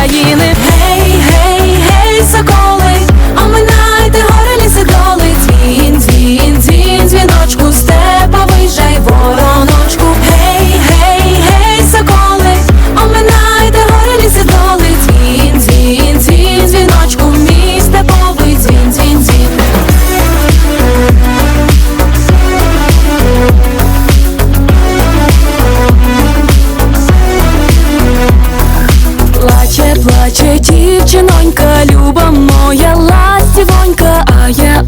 плаче плаче, плаче дівчинонька, люба моя ластівонька, а я